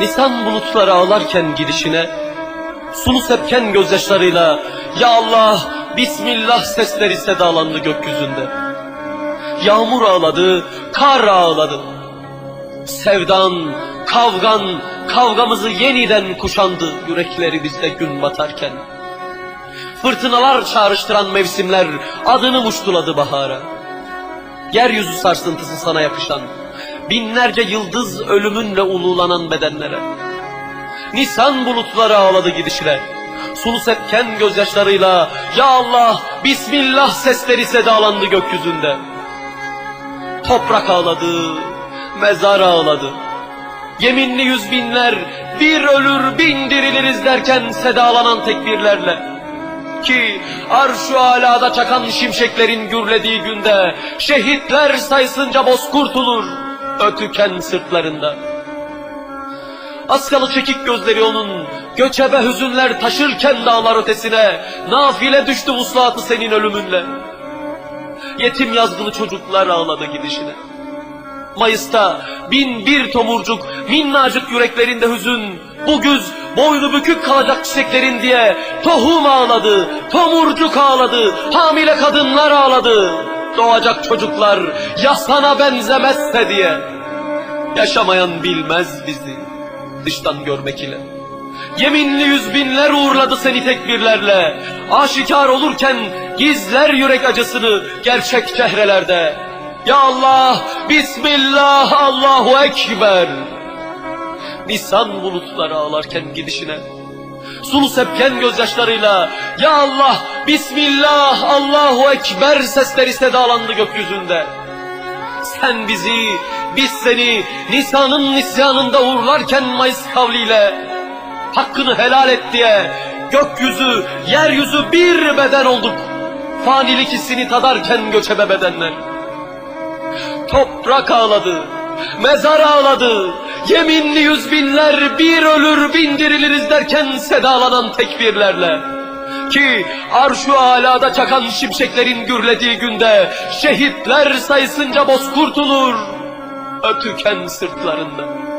Nisan bulutları ağlarken gidişine, sulu sepken gözyaşlarıyla Ya Allah, Bismillah sesleri sedalandı gökyüzünde. Yağmur ağladı, kar ağladı. Sevdan, kavgan, kavgamızı yeniden kuşandı yüreklerimizde gün batarken. Fırtınalar çağrıştıran mevsimler adını muştuladı bahara. Yeryüzü sarsıntısı sana yapışan, binlerce yıldız ölümünle ululanan bedenlere. Nisan bulutları ağladı gidişle. Sulu sepken gözyaşlarıyla Ya Allah, Bismillah sesleri sedalandı gökyüzünde. Toprak ağladı, mezar ağladı. Yeminli yüz binler bir ölür bin diriliriz derken sedalanan tekbirlerle. Ki arş-ı alada çakan şimşeklerin gürlediği günde şehitler sayısınca bozkurt olur ötüken sırtlarında. Askalı çekik gözleri onun göçebe hüzünler taşırken dağlar ötesine nafile düştü vuslatı senin ölümünle. Yetim yazgılı çocuklar ağladı gidişine. Mayıs'ta bin bir tomurcuk minnacık yüreklerinde hüzün, bu güz boynu bükük kalacak çiçeklerin diye tohum ağladı, tomurcuk ağladı, hamile kadınlar ağladı. Doğacak çocuklar ya sana benzemezse diye. Yaşamayan bilmez bizi dıştan görmek ile. Yeminli yüz binler uğurladı seni tekbirlerle. Aşikar olurken gizler yürek acısını gerçek çehrelerde. Ya Allah, Bismillah, Allahu Ekber. Nisan bulutları ağlarken gidişine. Sulu sepken gözyaşlarıyla Ya Allah, Bismillah, Allahu Ekber sesleri sedalandı gökyüzünde. Sen bizi, biz seni Nisan'ın nisyanında uğurlarken Mayıs kavliyle hakkını helal et diye gökyüzü, yeryüzü bir beden olduk. Fanilik hissini tadarken göçebe bedenler. Toprak ağladı, mezar ağladı, yeminli yüz binler bir ölür bin diriliriz derken sedalanan tekbirlerle. Ki arş-ı alada çakan şimşeklerin gürlediği günde şehitler sayısınca bozkurt olur ötüken sırtlarında.